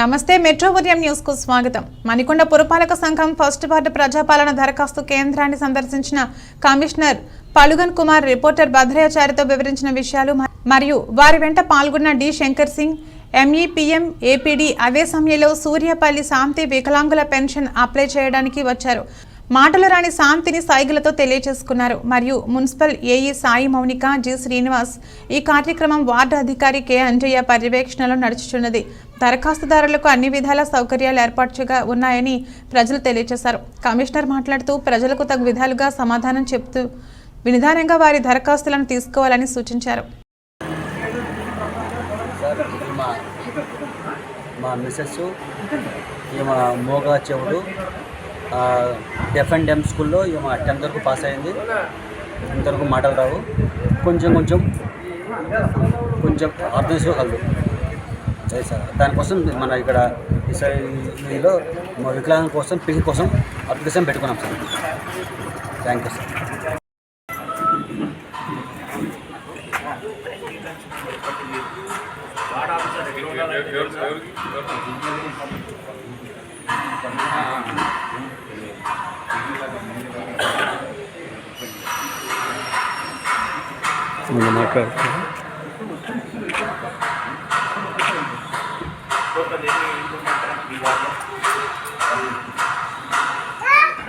నమస్తే మెట్రో ఉదయం న్యూస్కు స్వాగతం. మణికొండ పురపాలక సంఘం ఫస్ట్ వార్డు ప్రజాపాలన దరఖాస్తు కేంద్రాన్ని సందర్శించిన కమిషనర్ పలుగన్ కుమార్ రిపోర్టర్ భద్రాచార్యతో వివరించిన విషయాలు మరియు వారి వెంట పాల్గొన్న D. Shankar Singh MEPM APD అదే సమయంలో సూర్యపల్లి శాంతి వికలాంగుల పెన్షన్ అప్లై చేయడానికి వచ్చారు. మాటలు రాని శాంతిని సైగలతో తెలియజేసుకున్నారు మరియు municipal AE Sai Mounika G Srinivas ఈ కార్యక్రమం వార్డు అధికారి కె. అంజయ్య పర్యవేక్షణలో నడుచుచున్నది. దరఖాస్తుదారులకు అన్ని విధాల సౌకర్యాలు ఏర్పాటుగా ఉన్నాయని ప్రజలు తెలియజేశారు కమిషనర్ మాట్లాడుతూ ప్రజలకు తగు విధాలుగా సమాధానం చెప్తూ వినిదానంగా వారి దరఖాస్తులను తీసుకోవాలని సూచించారు. మా మా మిస్సెస్ ఈమె మోగా చెవుడు డెఫ్ అండ్ డెమ్ స్కూల్లో ఈమె టెన్త్ వరకు పాస్ అయింది. టెన్త్ వరకు మాటలు రావు. కొంచెం కొంచెం కొంచెం అర్థం చేసుకోగలదు సరే సార్. దానికోసం మన ఇక్కడ ఈలో వికలాంగం కోసం పిల్లల కోసం అప్లికేషన్ పెట్టుకున్నాం సార్. థ్యాంక్ యూ సార్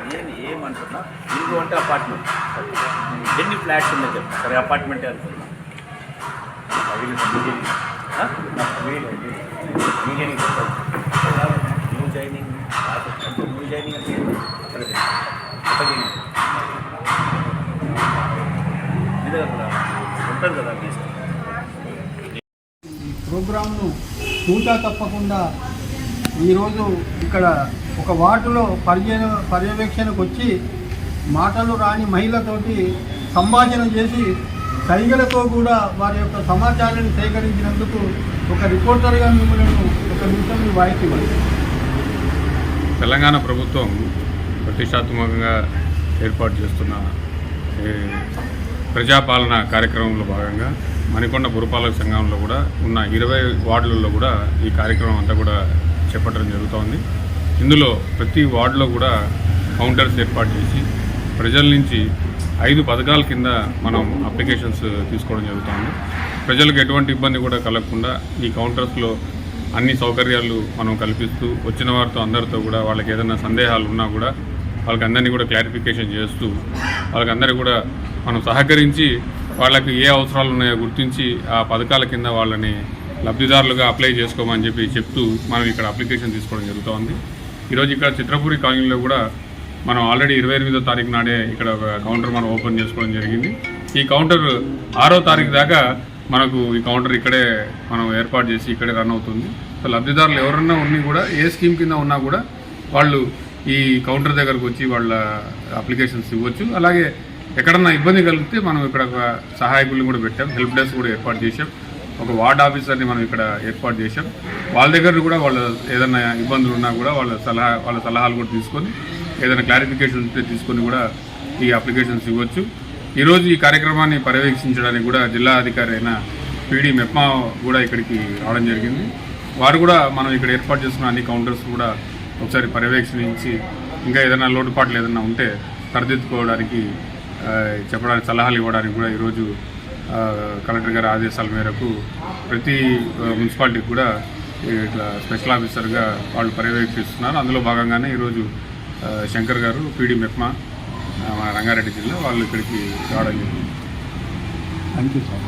నేను ఏమంటున్నా? ఇల్లు అంటే అపార్ట్మెంట్ ఎన్ని ఫ్లాట్స్ ఉన్నాయి చెప్తా సరే అపార్ట్మెంటే అనుకున్నా. న్యూ జైనింగ్ న్యూ జైనింగ్ అంటే ఉంటుంది కదా మీ ఇష్టం. ప్రోగ్రామ్ను తూచా తప్పకుండా ఈరోజు ఇక్కడ ఒక వార్డులో పర్య పర్యవేక్షణకు వచ్చి మాటలు రాని మహిళతోటి సంభాషణ చేసి సైగలతో కూడా వారి యొక్క సమాచారాన్ని సేకరించినందుకు ఒక రిపోర్టర్గా మిమ్మల్ని ఒక నిమిషం మీ వాయిస్ ఇవ్వండి తెలంగాణ ప్రభుత్వం ప్రతిష్టాత్మకంగా ఏర్పాటు చేస్తున్న ఈ ప్రజాపాలన కార్యక్రమంలో భాగంగా మణికొండ పురపాలక సంఘంలో కూడా ఉన్న ఇరవై వార్డులలో కూడా ఈ కార్యక్రమం అంతా కూడా చేపట్టడం జరుగుతోంది. ఇందులో ప్రతి వార్డులో కూడా కౌంటర్స్ ఏర్పాటు చేసి ప్రజల నుంచి ఐదు పథకాల కింద మనం అప్లికేషన్స్ తీసుకోవడం జరుగుతుంది. ప్రజలకు ఎటువంటి ఇబ్బంది కూడా కలగకుండా ఈ కౌంటర్స్లో అన్ని సౌకర్యాలు మనం కల్పిస్తూ వచ్చిన వారితో అందరితో కూడా వాళ్ళకి ఏదైనా సందేహాలు ఉన్నా కూడా వాళ్ళకి అందరినీ కూడా క్లారిఫికేషన్ చేస్తూ వాళ్ళకి కూడా మనం సహకరించి వాళ్ళకి ఏ అవసరాలు ఉన్నాయో గుర్తించి ఆ పథకాల కింద వాళ్ళని లబ్ధిదారులుగా అప్లై చేసుకోమని చెప్పి చెప్తూ మనం ఇక్కడ అప్లికేషన్ తీసుకోవడం జరుగుతోంది. ఈరోజు ఇక్కడ చిత్రపూరి కాలనీలో కూడా మనం ఆల్రెడీ ఇరవై ఎనిమిదో తారీఖు నాడే ఇక్కడ ఒక కౌంటర్ మనం ఓపెన్ చేసుకోవడం జరిగింది. ఈ కౌంటర్ ఆరో తారీఖు దాకా మనకు ఈ కౌంటర్ ఇక్కడే మనం ఏర్పాటు చేసి ఇక్కడే రన్ అవుతుంది. సో లబ్ధిదారులు ఎవరన్నా ఉన్ని కూడా ఏ స్కీమ్ కింద ఉన్నా కూడా వాళ్ళు ఈ కౌంటర్ దగ్గరకు వచ్చి వాళ్ళ అప్లికేషన్స్ ఇవ్వచ్చు. అలాగే ఎక్కడన్నా ఇబ్బంది కలిగితే మనం ఇక్కడ ఒక సహాయకుల్ని కూడా పెట్టాం. హెల్ప్ డెస్క్ కూడా ఏర్పాటు చేసాం ఒక వార్డ్ ఆఫీసర్ని మనం ఇక్కడ ఏర్పాటు చేశాం. వాళ్ళ దగ్గర కూడా వాళ్ళ ఏదైనా ఇబ్బందులు ఉన్నా కూడా వాళ్ళ సలహా వాళ్ళ సలహాలు కూడా తీసుకొని ఏదైనా క్లారిఫికేషన్ ఉంటే తీసుకొని కూడా ఈ అప్లికేషన్స్ ఇవ్వచ్చు. ఈరోజు ఈ కార్యక్రమాన్ని పర్యవేక్షించడానికి కూడా జిల్లా అధికారి అయిన పీడీ మెప్మా కూడా ఇక్కడికి రావడం జరిగింది. వారు కూడా మనం ఇక్కడ ఏర్పాటు చేస్తున్న అన్ని కౌంటర్స్ కూడా ఒకసారి పర్యవేక్షించి ఇంకా ఏదైనా లోటుపాట్లు ఏదైనా ఉంటే సరిదిద్దుకోవడానికి చెప్పడానికి సలహాలు ఇవ్వడానికి కూడా ఈరోజు కలెక్టర్ గారి ఆదేశాల మేరకు ప్రతి మున్సిపాలిటీకి కూడా ఇట్లా స్పెషల్ ఆఫీసర్గా వాళ్ళు పర్యవేక్షిస్తున్నారు. అందులో భాగంగానే ఈరోజు శంకర్ గారు పీడీ మెప్మా మా రంగారెడ్డి జిల్లా వాళ్ళు ఇక్కడికి రావడం జరిగింది. Thank you sir